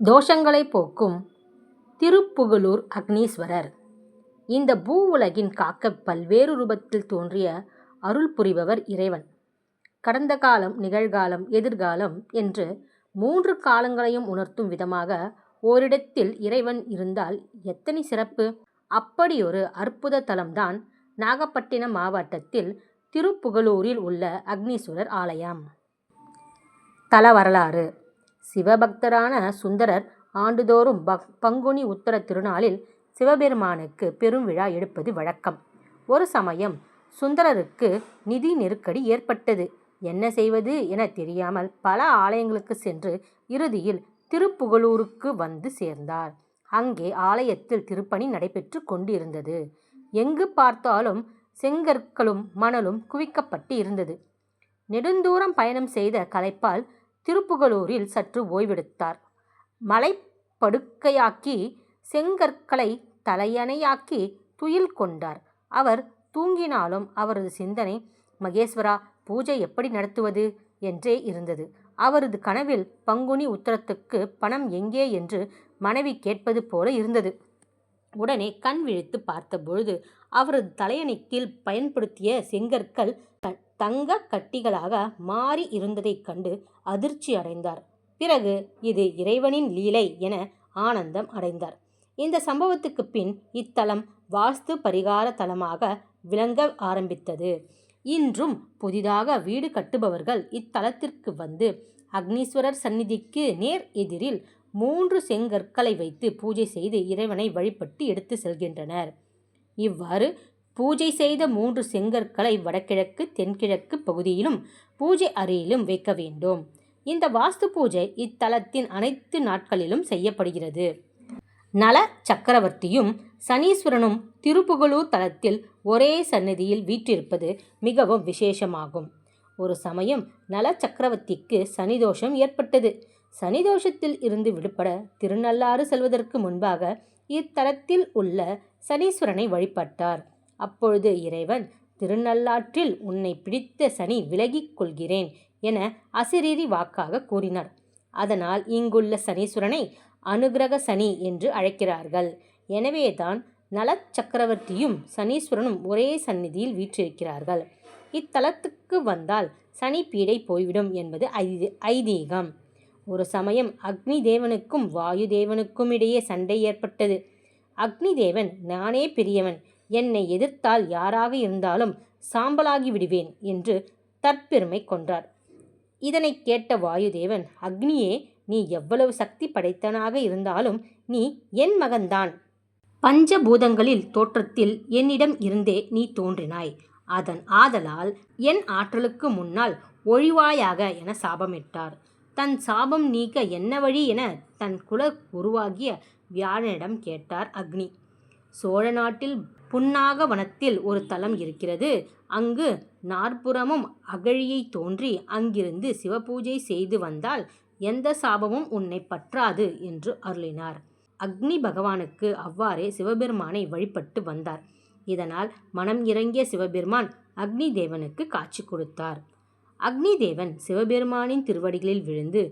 தோஷங்களை போக்கும் திருப்புகலூர் அக்னீஸ்வரர். இந்த பூ உலகின் காக்க பல்வேறு ரூபத்தில் தோன்றிய அருள் புரிபவர் இறைவன். கடந்த காலம் நிகழ்காலம் எதிர்காலம் என்று மூன்று காலங்களையும் உணர்த்தும் விதமாக ஓரிடத்தில் இறைவன் இருந்தால் எத்தனை சிறப்பு? அப்படியொரு அற்புத தலம்தான் நாகப்பட்டினம் மாவட்டத்தில் திருப்புகலூரில் உள்ள அக்னீஸ்வரர் ஆலயம். தல வரலாறு. சிவபக்தரான சுந்தரர் ஆண்டுதோறும் பக் பங்குனி உத்தர திருநாளில் சிவபெருமானுக்கு பெரும் விழா எடுப்பது வழக்கம். ஒரு சமயம் சுந்தரருக்கு நிதி நெருக்கடி ஏற்பட்டது. என்ன செய்வது என தெரியாமல் பல ஆலயங்களுக்கு சென்று இறுதியில் திருப்புகலூருக்கு வந்து சேர்ந்தார். அங்கே ஆலயத்தில் திருப்பணி நடைபெற்று கொண்டிருந்தது. எங்கு பார்த்தாலும் செங்கற்களும் மணலும் குவிக்கப்பட்டு இருந்தது. நெடுந்தூரம் பயணம் செய்த கலைப்பால் திருப்புகலூரில் சற்று ஓய்வெடுத்தார். மலைப்படுக்கையாக்கி செங்கற்களை தலையணையாக்கி துயில் கொண்டார். அவர் தூங்கினாலும் அவரது சிந்தனை மகேஸ்வரா பூஜை எப்படி நடத்துவது? என்றே இருந்தது. அவரது கனவில் பங்குனி உத்தரத்துக்கு பணம் எங்கே என்று மனைவி கேட்பது போல இருந்தது. உடனே கண் விழித்து பார்த்தபொழுது அவரது தலையணை கீழ் பயன்படுத்திய செங்கற்கள் தங்க கட்டிகளாக மாறி இருந்ததைக் கண்டு அதிர்ச்சி அடைந்தார். பிறகு இது இறைவனின் லீலை என ஆனந்தம் அடைந்தார். இந்த சம்பவத்துக்கு பின் இத்தலம் வாஸ்து பரிகார தலமாக விளங்க ஆரம்பித்தது. இன்றும் புதிதாக வீடு கட்டுபவர்கள் இத்தலத்திற்கு வந்து அக்னீஸ்வரர் சந்நிதிக்கு நேர் எதிரில் மூன்று செங்கற்களை வைத்து பூஜை செய்து இறைவனை வழிபட்டு எடுத்து செல்கின்றனர். இவ்வாறு பூஜை செய்த மூன்று செங்கற்களை வடகிழக்கு தென்கிழக்கு பகுதியிலும் பூஜை அறையிலும் வைக்க வேண்டும். இந்த வாஸ்து பூஜை இத்தலத்தின் அனைத்து நாட்களிலும் செய்யப்படுகிறது. நல சக்கரவர்த்தியும் சனீஸ்வரனும் திருப்புகலூர் தலத்தில் ஒரே சந்நிதியில் வீற்றிருப்பது மிகவும் விசேஷமாகும். ஒரு சமயம் நல சக்கரவர்த்திக்கு சனிதோஷம் ஏற்பட்டது. சனிதோஷத்தில் இருந்து விடுபட திருநள்ளாறு செல்வதற்கு முன்பாக இத்தலத்தில் உள்ள சனீஸ்வரனை வழிபட்டார். அப்பொழுது இறைவன் திருநள்ளாற்றில் உன்னை பிடித்த சனி விலகிக் கொள்கிறேன் என அசிரீரி வாக்காக கூறினார். அதனால் இங்குள்ள சனீஸ்வரனை அனுகிரக சனி என்று அழைக்கிறார்கள். எனவேதான் நலச் சக்கரவர்த்தியும் சனீஸ்வரனும் ஒரே சந்நிதியில் வீற்றிருக்கிறார்கள். இத்தலத்துக்கு வந்தால் சனி பீடை போய்விடும் என்பது ஐதீகம். ஒரு சமயம் அக்னி தேவனுக்கும் வாயு தேவனுக்கும் இடையே சண்டை ஏற்பட்டது. அக்னி தேவன் நானே பெரியவன் என்னை எதிர்த்தால் யாராக இருந்தாலும் சாம்பலாகி விடுவேன் என்று தற்பெருமை கொண்டார் இதனை கேட்ட வாயுதேவன் அக்னியே நீ எவ்வளவு சக்தி படைத்தனாக இருந்தாலும் நீ என் மகன்தான். பஞ்சபூதங்களில் தோற்றத்தில் என்னிடம் இருந்தே நீ தோன்றினாய். அதன் ஆதலால் என் ஆற்றலுக்கு முன்னால் ஒழிவாயாக என சாபமிட்டார். தன் சாபம் நீக்க என்ன வழி என தன் குல உருவாகிய வியாழனிடம் கேட்டார் அக்னி. சோழ நாட்டில் புன்னாக வனத்தில் ஒரு தலம் இருக்கிறது. அங்கு நாற்புறமும் அகழியை தோன்றி அங்கிருந்து சிவபூஜை செய்து வந்தால் எந்த சாபமும் உன்னை பற்றாது என்று அருளினார். அக்னி பகவானுக்கு அவ்வாறே சிவபெருமானை வழிபட்டு வந்தார். இதனால் மனம் இறங்கிய சிவபெருமான் அக்னி தேவனுக்கு காட்சி கொடுத்தார். அக்னி தேவன் சிவபெருமானின் திருவடிகளில் விழுந்து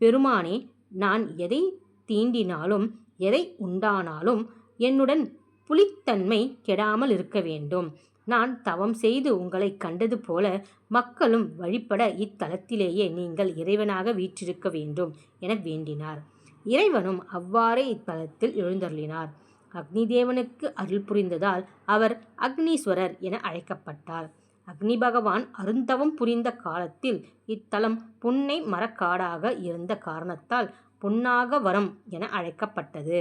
பெருமானே நான் எதை தீண்டினாலும் எதை உண்டானாலும் என்னுடன் புலித்தன்மை கெடாமல் இருக்க வேண்டும். நான் தவம் செய்து உங்களை கண்டது போல மக்களும் வழிபட இத்தலத்திலேயே நீங்கள் இறைவனாக வீற்றிருக்க வேண்டும் என வேண்டினார். இறைவனும் அவ்வாறே இத்தலத்தில் எழுந்தருளினார். அக்னி தேவனுக்கு அருள் புரிந்ததால் அவர் அக்னீஸ்வரர் என அழைக்கப்பட்டார். அக்னி பகவான் அருந்தவம் புரிந்த காலத்தில் இத்தலம் புன்னை மரக்காடாக இருந்த காரணத்தால் புன்னாகவரம் என அழைக்கப்பட்டது.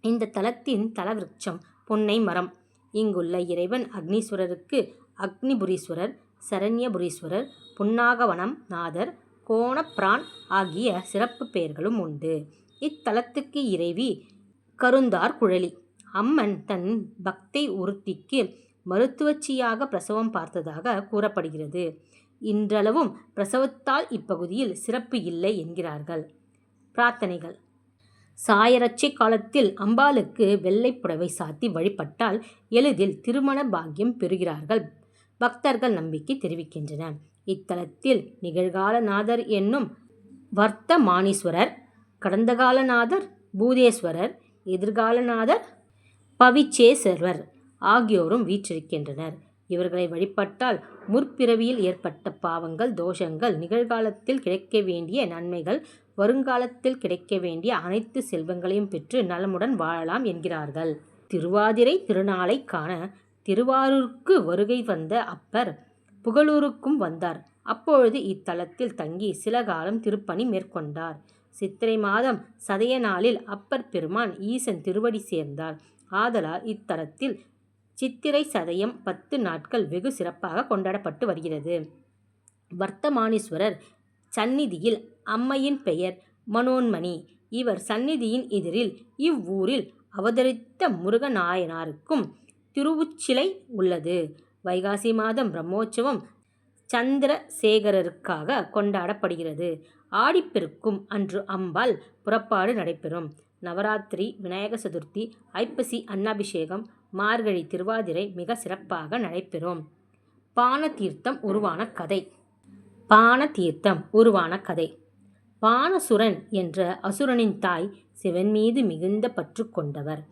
இந்த தலத்தின் தலவிருட்சம் பொன்னை மரம். இங்குள்ள இறைவன் அக்னீஸ்வரருக்கு அக்னிபுரீஸ்வரர் சரண்யபுரீஸ்வரர் புன்னாகவனம் நாதர் கோணப்பிரான் ஆகிய சிறப்பு பெயர்களும் உண்டு. இத்தலத்துக்கு இறைவி கருந்தார் குழலி. அம்மன் தன் பக்தை ஒருத்திக்கு மருத்துவச்சியாக பிரசவம் பார்த்ததாக கூறப்படுகிறது. இன்றளவும் பிரசவத்தால் இப்பகுதியில் சிறப்பு இல்லை என்கிறார்கள். பிரார்த்தனைகள். சாயரட்சை காலத்தில் அம்பாளுக்கு வெள்ளை புடவை சாத்தி வழிபட்டால் எளிதில் திருமண பாக்கியம் பெறுகிறார்கள். பக்தர்கள் நம்பிக்கை தெரிவிக்கின்றனர். இத்தலத்தில் நிகழ்காலநாதர் என்னும் வர்த்தமானீஸ்வரர் கடந்தகாலநாதர் பூதேஸ்வரர் எதிர்காலநாதர் பவிச்சேஸ்வரர் ஆகியோரும் வீற்றிருக்கின்றனர். இவர்களை வழிபட்டால் முற்பிறவியில் ஏற்பட்ட பாவங்கள் தோஷங்கள் நிகழ்காலத்தில் கிடைக்க வேண்டிய நன்மைகள் வருங்காலத்தில் கிடைக்க வேண்டிய அனைத்து செல்வங்களையும் பெற்று நலமுடன் வாழலாம் என்கிறார்கள். திருவாதிரை திருநாளை காண திருவாரூருக்கு வருகை வந்த அப்பர் புகழூருக்கும் வந்தார். அப்பொழுது இத்தலத்தில் தங்கி சில காலம் திருப்பணி மேற்கொண்டார். சித்திரை மாதம் சதய நாளில் அப்பர் பெருமான் ஈசன் திருவடி சேர்ந்தார். ஆதலால் இத்தலத்தில் சித்திரை சதயம் பத்து நாட்கள் வெகு சிறப்பாக கொண்டாடப்பட்டு வருகிறது. வர்த்தமானீஸ்வரர் சந்நிதியில் அம்மையின் பெயர் மனோன்மணி. இவர் சந்நிதியின் எதிரில் இவ்வூரில் அவதரித்த முருகநாயனாருக்கும் திருவுச்சிலை உள்ளது. வைகாசி மாதம் பிரம்மோற்சவம் சந்திரசேகரருக்காக கொண்டாடப்படுகிறது. ஆடிப்பெருக்கும் அன்று அம்பாள் புறப்பாடு நடைபெறும். நவராத்திரி விநாயக சதுர்த்தி ஐப்பசி அன்னாபிஷேகம் மார்கழி திருவாதிரை மிக சிறப்பாக நடைபெறும். பானதீர்த்தம் உருவான கதை. பானதீர்த்தம் உருவான கதை. பானசுரன் என்ற அசுரனின் தாய் சிவன் மீது மிகுந்த பற்று கொண்டவர்.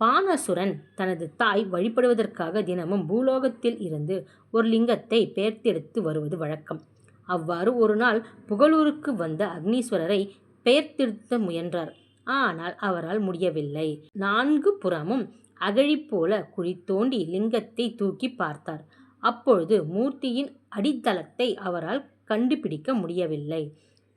பானசுரன் தனது தாய் வழிபடுவதற்காக தினமும் பூலோகத்தில் இருந்து ஒரு லிங்கத்தை பெயர்த்தெடுத்து வருவது வழக்கம். அவ்வாறு ஒரு நாள் புகழூருக்கு வந்த அக்னீஸ்வரரை பெயர்த்தெடுத்த முயன்றார். ஆனால் அவரால் முடியவில்லை. நான்கு புறமும் அகழி போல குழி தோண்டி லிங்கத்தை தூக்கி பார்த்தார். அப்பொழுது மூர்த்தியின் அடித்தளத்தை அவரால் கண்டுபிடிக்க முடியவில்லை.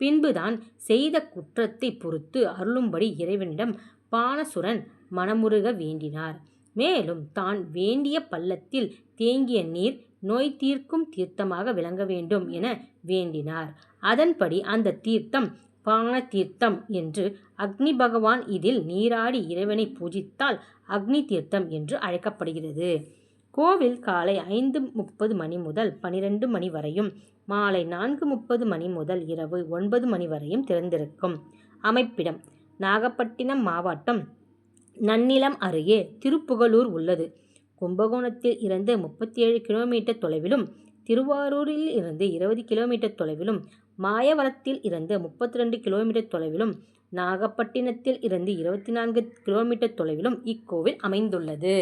பின்புதான் செய்த குற்றத்தை பொறுத்து அருளும்படி இறைவனிடம் பானசுரன் மனமுருக வேண்டினார். மேலும் தான் வேண்டிய பள்ளத்தில் தேங்கிய நீர் நோய் தீர்க்கும் தீர்த்தமாக விளங்க வேண்டும் என வேண்டினார். அதன்படி அந்த தீர்த்தம் பான தீர்த்தம் என்று அக்னி பகவான் இதில் நீராடி இறைவனை பூஜித்தால் அக்னி தீர்த்தம் என்று அழைக்கப்படுகிறது. கோவில் காலை ஐந்து முப்பது மணி முதல் பனிரெண்டு மணி வரையும் மாலை நான்கு முப்பது மணி முதல் இரவு ஒன்பது மணி வரையும் திறந்திருக்கும். அமைப்பிடம் நாகப்பட்டினம் மாவட்டம் நன்னிலம் அருகே திருப்புகலூர் உள்ளது. கும்பகோணத்தில் இருந்து முப்பத்தி ஏழு கிலோமீட்டர் தொலைவிலும் திருவாரூரில் இருந்து இருபது கிலோமீட்டர் தொலைவிலும் மாயவரத்தில் இருந்து முப்பத்தி ரெண்டு கிலோமீட்டர் தொலைவிலும் நாகப்பட்டினத்தில் இருந்து இருபத்தி நான்கு கிலோமீட்டர் தொலைவிலும் இக்கோவில் அமைந்துள்ளது.